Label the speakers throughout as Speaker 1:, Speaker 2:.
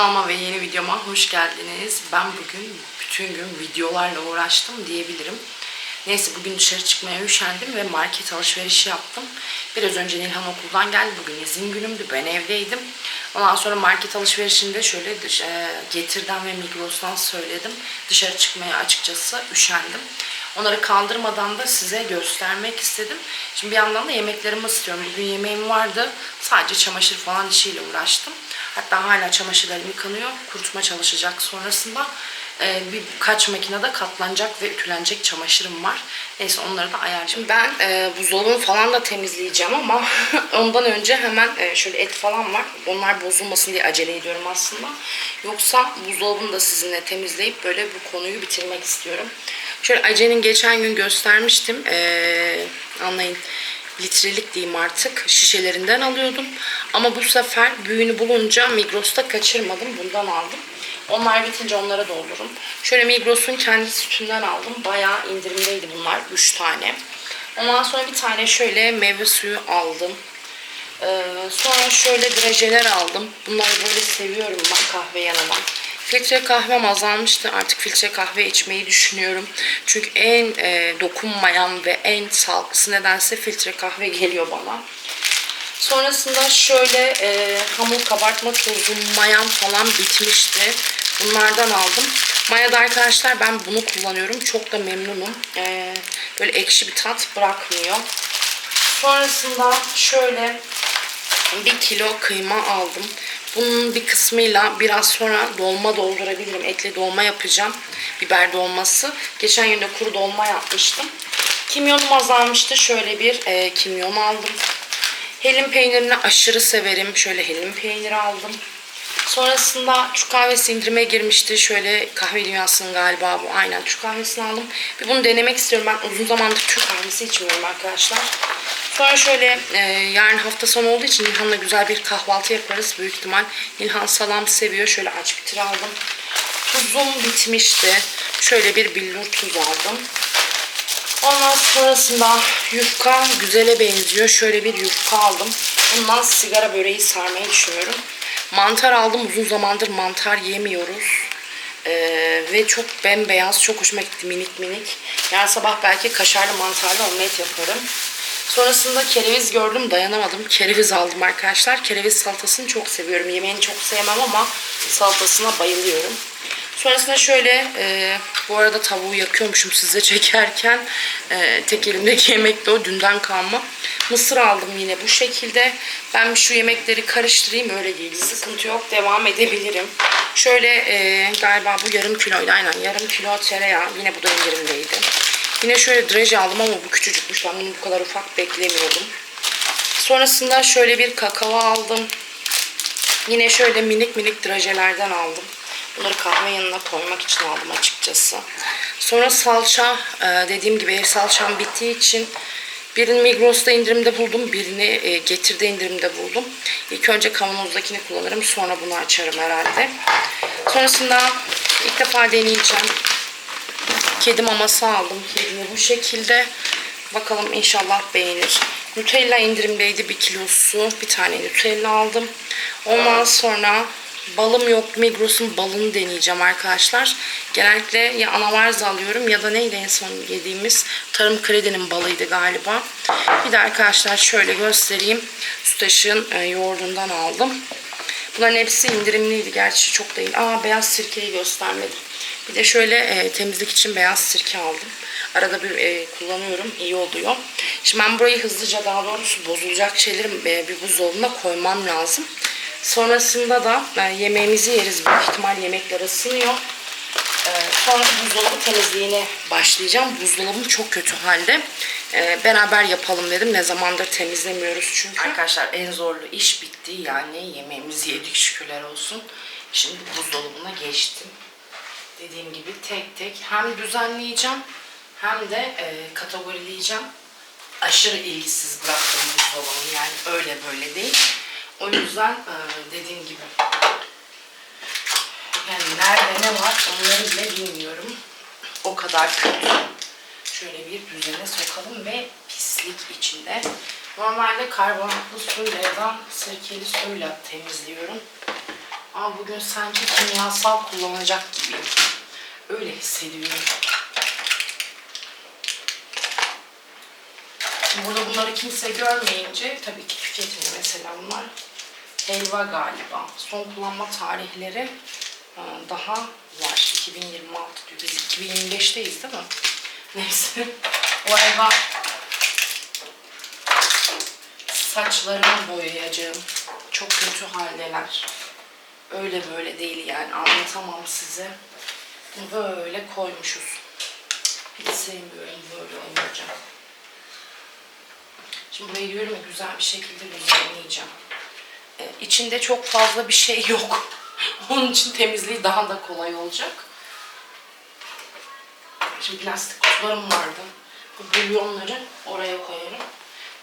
Speaker 1: Kanalıma ve yeni videoma hoş geldiniz. Ben bugün bütün gün videolarla uğraştım diyebilirim. Neyse bugün dışarı çıkmaya üşendim ve market alışverişi yaptım. Biraz önce Nilhan okuldan geldi. Bugün izin günümdü. Ben evdeydim. Ondan sonra market alışverişinde şöyle dış, e, Getir'den ve Migros'tan söyledim. Dışarı çıkmaya açıkçası üşendim. Onları kaldırmadan da size göstermek istedim. Şimdi bir yandan da yemeklerimi ısıtıyorum. Bugün yemeğim vardı. Sadece çamaşır falan işiyle uğraştım. Hatta hala çamaşırlarım yıkanıyor. Kurutma çalışacak sonrasında. Ee, birkaç makinede katlanacak ve ütülenecek çamaşırım var. Neyse onları da ayarlayacağım. Ben e, buzdolabını falan da temizleyeceğim ama ondan önce hemen e, şöyle et falan var. Onlar bozulmasın diye acele ediyorum aslında. Yoksa buzdolabını da sizinle temizleyip böyle bu konuyu bitirmek istiyorum. Şöyle Ace'nin geçen gün göstermiştim. Ee, anlayın litrelik diyeyim artık şişelerinden alıyordum. Ama bu sefer büyüğünü bulunca Migros'ta kaçırmadım. Bundan aldım. Onlar bitince onlara doldururum. Şöyle Migros'un kendi sütünden aldım. Bayağı indirimdeydi bunlar. 3 tane. Ondan sonra bir tane şöyle meyve suyu aldım. Ee, sonra şöyle drajeler aldım. Bunları böyle seviyorum ben kahve yanıma. Filtre kahvem azalmıştı. Artık filtre kahve içmeyi düşünüyorum. Çünkü en e, dokunmayan ve en sağlıklısı nedense filtre kahve geliyor bana. Sonrasında şöyle e, hamur kabartma tozu mayan falan bitmişti. Bunlardan aldım. Mayada arkadaşlar ben bunu kullanıyorum. Çok da memnunum. E, böyle ekşi bir tat bırakmıyor. Sonrasında şöyle bir kilo kıyma aldım. Bunun bir kısmıyla biraz sonra dolma doldurabilirim. Etli dolma yapacağım. Biber dolması. Geçen gün de kuru dolma yapmıştım. Kimyonum azalmıştı. Şöyle bir e, kimyon aldım. Hellim peynirini aşırı severim. Şöyle hellim peyniri aldım. Sonrasında Türk kahvesi indirime girmişti. Şöyle kahve dünyasının galiba bu. Aynen Türk kahvesini aldım. Bir bunu denemek istiyorum. Ben uzun zamandır Türk kahvesi içmiyorum arkadaşlar. Sonra şöyle e, yarın hafta sonu olduğu için Nilhan'la güzel bir kahvaltı yaparız büyük ihtimal. Nilhan salam seviyor. Şöyle aç bitir aldım. Tuzum bitmişti. Şöyle bir billur tuz aldım. Ondan sonrasında yufka güzele benziyor. Şöyle bir yufka aldım. Bundan sigara böreği sarmayı düşünüyorum. Mantar aldım. Uzun zamandır mantar yemiyoruz. Ee, ve çok bembeyaz. Çok hoşuma gitti minik minik. Yarın sabah belki kaşarlı mantarlı omlet yaparım. Sonrasında kereviz gördüm dayanamadım. Kereviz aldım arkadaşlar. Kereviz salatasını çok seviyorum. Yemeğini çok sevmem ama salatasına bayılıyorum. Sonrasında şöyle e, bu arada tavuğu yakıyormuşum size çekerken. E, tek elimdeki yemek de o dünden kalma. Mısır aldım yine bu şekilde. Ben şu yemekleri karıştırayım öyle değil. Sıkıntı yok devam edebilirim. Şöyle e, galiba bu yarım kiloydu aynen yarım kilo tereyağı. Yine bu da indirimdeydi. Yine şöyle dreje aldım ama bu küçücükmüş. Ben bunu bu kadar ufak beklemiyordum. Sonrasında şöyle bir kakao aldım. Yine şöyle minik minik drajelerden aldım. Bunları kahve yanına koymak için aldım açıkçası. Sonra salça, e, dediğim gibi ev salçam bittiği için birini Migros'ta indirimde buldum, birini e, Getir'de indirimde buldum. İlk önce kavanozdakini kullanırım, sonra bunu açarım herhalde. Sonrasında ilk defa deneyeceğim. Kedi maması aldım. Kedimi bu şekilde. Bakalım inşallah beğenir. Nutella indirimdeydi bir kilosu. Bir tane Nutella aldım. Ondan sonra balım yok. Migros'un balını deneyeceğim arkadaşlar. Genellikle ya anavarza alıyorum ya da neydi en son yediğimiz Tarım Kredi'nin balıydı galiba. Bir de arkadaşlar şöyle göstereyim. Sütaş'ın e, yoğurdundan aldım. Bunların hepsi indirimliydi. Gerçi çok değil. Aa beyaz sirkeyi göstermedim. Bir de şöyle e, temizlik için beyaz sirke aldım. Arada bir e, kullanıyorum. iyi oluyor. Şimdi ben burayı hızlıca daha doğrusu bozulacak şeyleri e, bir buzdolabına koymam lazım. Sonrasında da e, yemeğimizi yeriz. Büyük ihtimal yemekler ısınıyor. E, sonra buzdolabı temizliğine başlayacağım. Buzdolabım çok kötü halde. E, beraber yapalım dedim. Ne zamandır temizlemiyoruz çünkü. Arkadaşlar en zorlu iş bitti. Yani yemeğimizi yedik şükürler olsun. Şimdi buzdolabına geçtim dediğim gibi tek tek hem düzenleyeceğim hem de e, kategorileyeceğim. Aşırı ilgisiz bıraktım buzdolabını yani öyle böyle değil. O yüzden e, dediğim gibi yani nerede ne var onları bile bilmiyorum. O kadar kötü. Şöyle bir düzene sokalım ve pislik içinde. Normalde karbonatlı suyla ya da sirkeli suyla temizliyorum. Ama bugün sanki kimyasal kullanacak gibiyim. Öyle hissediyorum. Burada bunları kimse görmeyince tabii ki tüketmiyor mesela bunlar. Helva galiba. Son kullanma tarihleri e, daha var. 2026 diyor. Biz 2025'teyiz değil mi? Neyse. O helva saçlarımı boyayacağım. Çok kötü haldeler. Öyle böyle değil yani anlatamam size. Bunu böyle koymuşuz. Hiç sevmiyorum böyle olunca. Şimdi burayı ya güzel bir şekilde düzenleyeceğim. Ee, içinde çok fazla bir şey yok. Onun için temizliği daha da kolay olacak. Şimdi plastik kutularım vardı. Bu bulyonları oraya koyarım.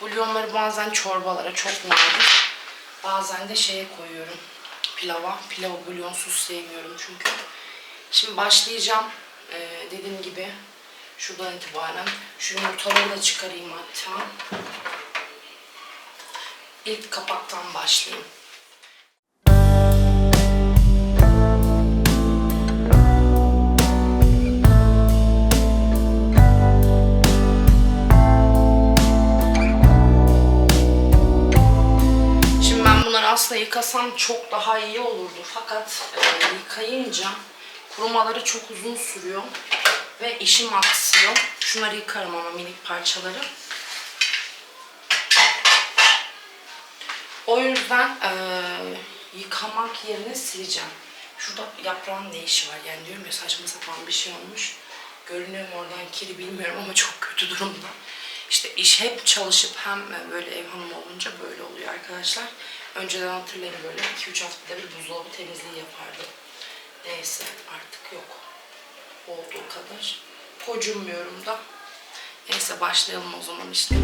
Speaker 1: Bulyonları bazen çorbalara çok nadir. Bazen de şeye koyuyorum. Pilava. Pilavı bulyonsuz sevmiyorum çünkü. Şimdi başlayacağım. Ee, dediğim gibi şuradan itibaren. Şu yumurtaları da çıkarayım hatta. İlk kapaktan başlayayım. Aslında yıkasam çok daha iyi olurdu. Fakat e, yıkayınca kurumaları çok uzun sürüyor ve işim aksıyor. Şunları yıkarım ama minik parçaları. O yüzden e, yıkamak yerine sileceğim. Şurada yaprağın ne işi var? Yani diyorum ya saçma sapan bir şey olmuş. Görünüyor mu oradan kiri bilmiyorum ama çok kötü durumda. İşte iş hep çalışıp hem böyle ev hanımı olunca böyle oluyor arkadaşlar. Önceden hatırlayın böyle 2-3 haftada bir buzdolabı temizliği yapardım. Neyse artık yok. Olduğu kadar. Kocunmuyorum da. Neyse başlayalım o zaman işte.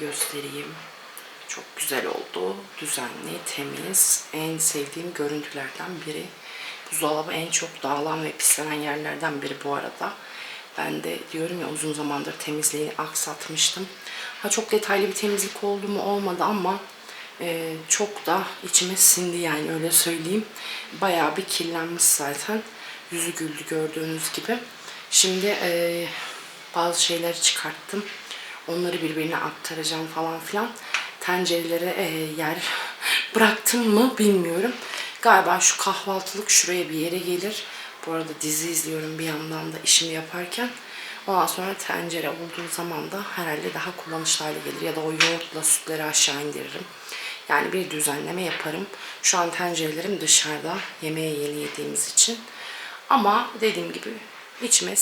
Speaker 1: Göstereyim. Çok güzel oldu. Düzenli, temiz. En sevdiğim görüntülerden biri. Buzdolabı en çok dağılan ve pislenen yerlerden biri bu arada. Ben de diyorum ya uzun zamandır temizliğini aksatmıştım. Ha çok detaylı bir temizlik oldu mu olmadı ama e, çok da içime sindi yani öyle söyleyeyim. Bayağı bir kirlenmiş zaten. Yüzü güldü gördüğünüz gibi. Şimdi e, bazı şeyleri çıkarttım. Onları birbirine aktaracağım falan filan. Tencerelere e, yer bıraktım mı bilmiyorum. Galiba şu kahvaltılık şuraya bir yere gelir. Bu arada dizi izliyorum bir yandan da işimi yaparken. Ondan sonra tencere olduğu zaman da herhalde daha kullanışlı hale gelir. Ya da o yoğurtla sütleri aşağı indiririm. Yani bir düzenleme yaparım. Şu an tencerelerim dışarıda yemeğe yeni yediğimiz için. Ama dediğim gibi içime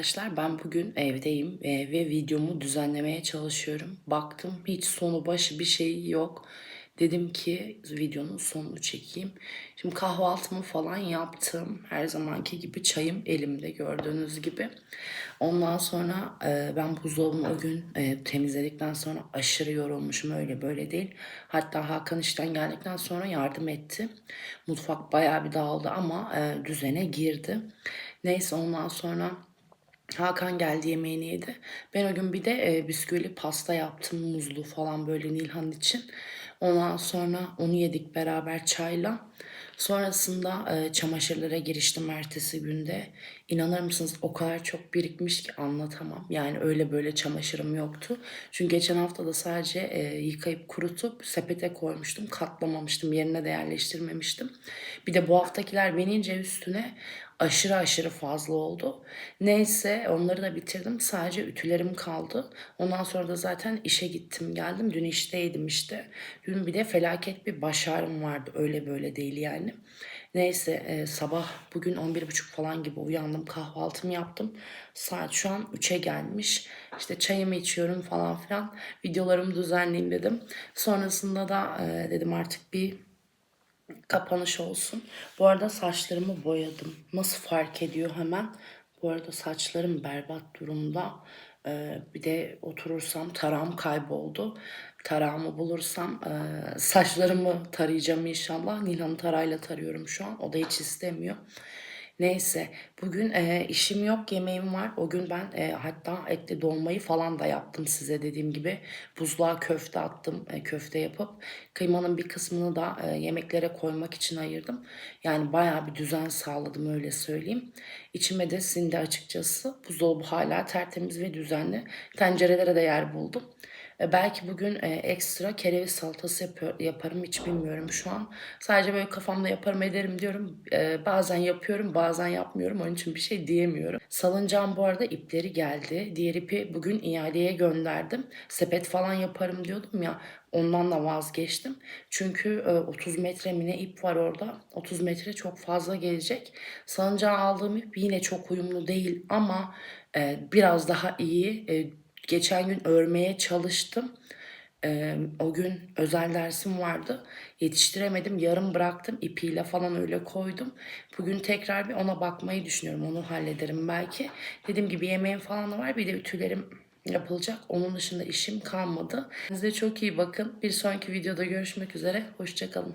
Speaker 1: arkadaşlar. Ben bugün evdeyim e, ve videomu düzenlemeye çalışıyorum. Baktım hiç sonu başı bir şey yok. Dedim ki videonun sonunu çekeyim. Şimdi kahvaltımı falan yaptım. Her zamanki gibi çayım elimde gördüğünüz gibi. Ondan sonra e, ben buzdolabını o gün e, temizledikten sonra aşırı yorulmuşum. Öyle böyle değil. Hatta Hakan işten geldikten sonra yardım etti. Mutfak bayağı bir dağıldı ama e, düzene girdi. Neyse ondan sonra Hakan geldi yemeğini yedi. Ben o gün bir de e, bisküvili pasta yaptım muzlu falan böyle Nilhan için. Ondan sonra onu yedik beraber çayla. Sonrasında e, çamaşırlara giriştim ertesi günde. İnanır mısınız o kadar çok birikmiş ki anlatamam. Yani öyle böyle çamaşırım yoktu. Çünkü geçen hafta da sadece e, yıkayıp kurutup sepete koymuştum. Katlamamıştım, yerine de yerleştirmemiştim. Bir de bu haftakiler binince üstüne aşırı aşırı fazla oldu. Neyse onları da bitirdim. Sadece ütülerim kaldı. Ondan sonra da zaten işe gittim geldim. Dün işteydim işte. Dün bir de felaket bir baş ağrım vardı. Öyle böyle değil yani. Neyse e, sabah bugün 11.30 falan gibi uyandım. Kahvaltımı yaptım. Saat şu an 3'e gelmiş. İşte çayımı içiyorum falan filan. Videolarımı düzenleyeyim dedim. Sonrasında da e, dedim artık bir kapanış olsun. Bu arada saçlarımı boyadım. Nasıl fark ediyor hemen? Bu arada saçlarım berbat durumda. Ee, bir de oturursam tarağım kayboldu. Tarağımı bulursam e, saçlarımı tarayacağım inşallah. Nilhan'ı tarayla tarıyorum şu an. O da hiç istemiyor. Neyse bugün e, işim yok yemeğim var. O gün ben e, hatta etli dolmayı falan da yaptım size dediğim gibi. Buzluğa köfte attım e, köfte yapıp kıymanın bir kısmını da e, yemeklere koymak için ayırdım. Yani bayağı bir düzen sağladım öyle söyleyeyim. İçime de sindi açıkçası. Buzdolabı hala tertemiz ve düzenli. Tencerelere de yer buldum. E, Belki bugün e, ekstra kereviz salatası yapıyor, yaparım hiç bilmiyorum şu an. Sadece böyle kafamda yaparım ederim diyorum. E, bazen yapıyorum bazen yapmıyorum onun için bir şey diyemiyorum. Salıncağım bu arada ipleri geldi. Diğer ipi bugün iadeye gönderdim. Sepet falan yaparım diyordum ya ondan da vazgeçtim. Çünkü e, 30 metre mi ne ip var orada. 30 metre çok fazla gelecek. Salıncağa aldığım ip yine çok uyumlu değil ama biraz daha iyi. Geçen gün örmeye çalıştım. Ee, o gün özel dersim vardı. Yetiştiremedim. Yarım bıraktım. ipiyle falan öyle koydum. Bugün tekrar bir ona bakmayı düşünüyorum. Onu hallederim belki. Dediğim gibi yemeğim falan da var. Bir de ütülerim yapılacak. Onun dışında işim kalmadı. Size çok iyi bakın. Bir sonraki videoda görüşmek üzere. Hoşçakalın.